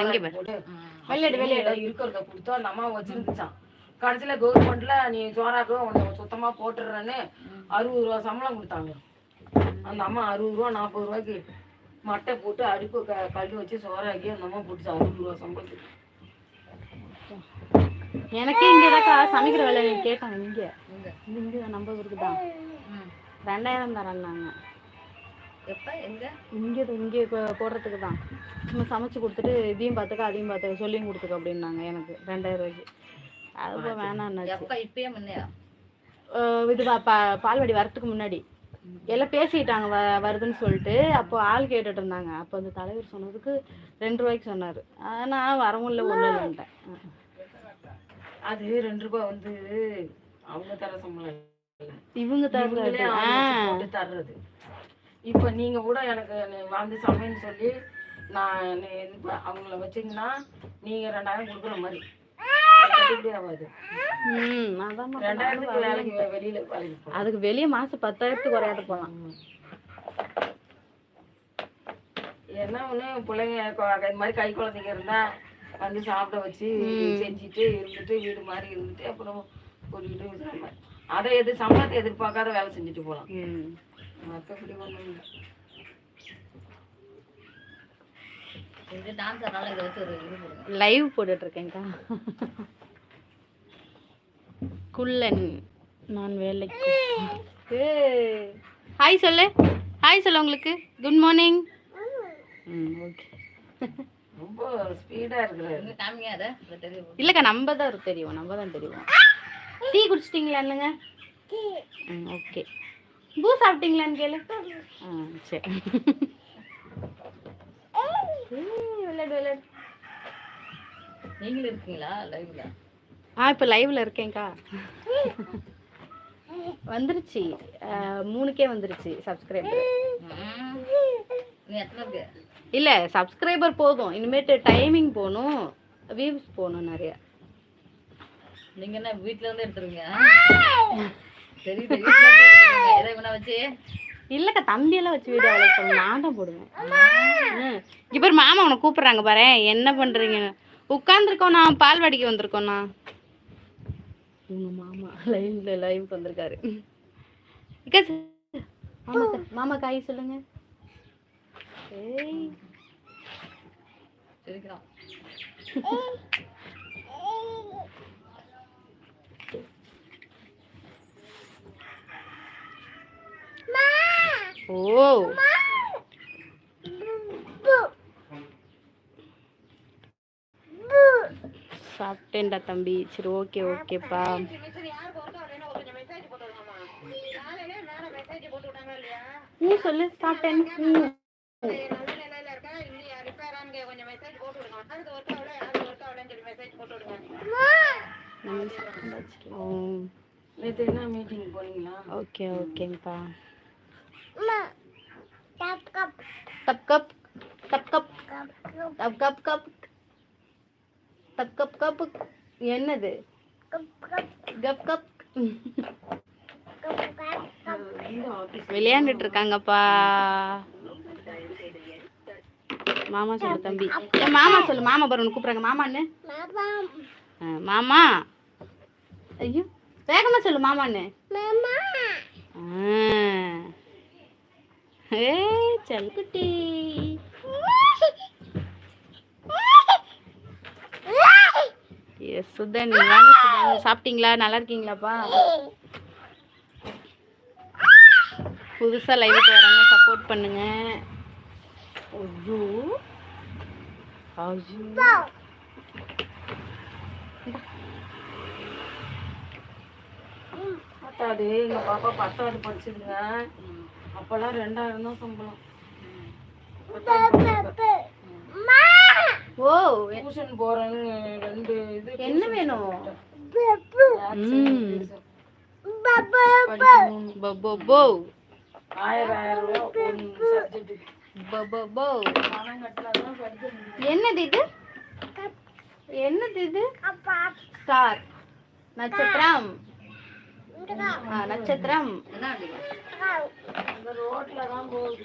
அங்கே வெளியேடு, இருக்கிறத கொடுத்தோம் அந்த அம்மா வச்சிருந்துச்சான் கடைசியில கவர்மெண்ட்ல நீ சோறாக்கு உன்னை சுத்தமா போட்டுடுறேன்னு அறுபது ரூபா சம்பளம் கொடுத்தாங்க. அந்த அம்மா அறுபது ரூபா நாற்பது ரூபாய்க்கு மட்டை போட்டு அடுப்பு க கல் வச்சு சோறாக்கி அந்த அம்மா போட்டுச்சு அறுபது ரூபா சம்பளத்துக்கு. எனக்கே இங்கதாக்கா சமைக்கிற வேலை கேட்டாங்க இங்க. இங்க நம்ம ஊருக்கு தான். ரெண்டாயிரம் தரேன்னாங்க. எப்ப? எங்க? இங்கே இங்கே போடுறதுக்கு தான். சும்மா சமைச்சு கொடுத்துட்டு இதையும் பார்த்துக்க அதையும் பார்த்துக்க சொல்லியும் கொடுத்துக்க அப்படின்னாங்க எனக்கு ரெண்டாயிரம் ரூபாய்க்கு. அது வேணான்னாச்சு. எப்ப? இப்பயே முன்னையா? இது பால்வாடி வரத்துக்கு முன்னாடி. எல்லாம் பேசிட்டாங்க வ வருதுன்னு சொல்லிட்டு அப்போ ஆள் கேட்டுட்டு இருந்தாங்க. அப்போ அந்த தலைவர் சொன்னதுக்கு ரெண்டு ரூபாய்க்கு சொன்னார். நான் வரவும் இல்லை ஒன்றும் இல்லைன்ட்டேன் அது ரெண்டு ரூபாய் வந்து அவங்க தர சம்பளம். இவங்க தர்றது. இப்போ நீங்கள் கூட எனக்கு வந்து சமையல்னு சொல்லி நான் இது அவங்கள வச்சிங்கன்னா நீங்கள் ரெண்டாயிரம் கொடுக்குற மாதிரி. அதுக்கு வெளியே மாசம் பத்தாயிரத்துக்கு குறையாட்டு போலாம் என்ன ஒண்ணு பிள்ளைங்க இது மாதிரி கை குழந்தைங்க இருந்தா வந்து சாப்பிட வச்சு செஞ்சுட்டு இருந்துட்டு வீடு மாதிரி இருந்துட்டு அப்புறம் ஒரு அதை எது சம்பளத்தை எதிர்பார்க்காத வேலை செஞ்சுட்டு போகலாம். மற்றபடி ஒன்றும் இல்லை இது டான்ஸ் அதனால இதை வச்சு ஒரு இது போடுங்க லைவ் போட்டுட்டு இருக்கேன்க்கா குள்ளன் நான் வேலைக்கு. ஹாய் சொல்லு. ஹாய் சொல்லு உங்களுக்கு. குட் மார்னிங் ம் ஓகே ரொம்ப ஸ்பீடா இருக்கிறாரு இல்லைக்கா நம்ம தான் தெரியும் நம்ம தான் தெரியும் டீ குடிச்சிட்டிங்களா இல்லைங்க? ம் ஓகே பூ சாப்பிட்டீங்களான்னு கேளு. ஆ சரி. விளையாடு விளையாடு. நீங்களும் இருக்கீங்களா? லைவ்ல ஆ இப்போ லைவ்ல இருக்கேன்க்கா. வந்துருச்சு. மூணுக்கே வந்துருச்சு சப்ஸ்கிரைபர் நீ எத்தனை இருக்கு? இல்லை சப்ஸ்கிரைபர் போதும். இனிமேட்டு டைமிங் போகணும். வியூஸ் போகணும் நிறைய. நீங்க என்ன வீட்ல இருந்து எடுத்துருவீங்க? எடுத்துருவீங்க எதை வேணா வச்சு. இல்லைக்கா தம்பியெல்லாம் வச்சு வீடியோ அவ்வளோ சொல்ல நான் தான் போடுவேன். இங்க பாரு மாமா உன்னை கூப்பிட்றாங்க பாரு என்ன பண்ணுறீங்க உட்காந்துருக்கோம் நான் பால்வாடிக்கு வந்திருக்கோண்ணா உங்க மாமா லைவ்ல லைவுக்கு வந்திருக்காரு. இக்கா, மாமா மாமா காய் சொல்லுங்க. ஏய். சிரிக்கிறான். ஓ. சாப்பிட்டேன்டா தம்பி. சரி ஓகே ஓகேப்பா. நீ சொல்லு சாப்பிட்டேன் ஓகே ஓகேங்கப்பா. टप कप टप कप டப் கப் டப் கப் கப் டப் கப் கப் என்னது? கப் கப் விளையாண்டுட்டு இருக்காங்கப்பா மாமா சொல்லு தம்பி. மாமா சொல்லு மாமா பருவன் கூப்பிடுறாங்க. மாமான்னு. மாமா. ஐயோ வேகமா சொல்லு மாமான்னு. ஆ. ஏய் எஸ் சுதன் வாங்க சுதன். சாப்பிட்டீங்களா? நல்லா இருக்கீங்களாப்பா? புதுசா லைவுக்கு வராங்க. சப்போர்ட் பண்ணுங்க. ஐயோ. ஐயோ. பத்தாவது எங்க பாப்பா பத்தாவது படிச்சதுங்க அப்போல்லாம் ரெண்டாயிரம் தான் சம்பளம். ஓ டியூஷன் போறேன்னு ரெண்டு இது என்ன வேணும்? பப்போ. ஆயிரம் ஆயிரம் ரூபாய் என்னது இது? என்னது இது? ஸ்டார் நட்சத்திரம். நட்சத்திரம். ரோட்ல தான் போகுது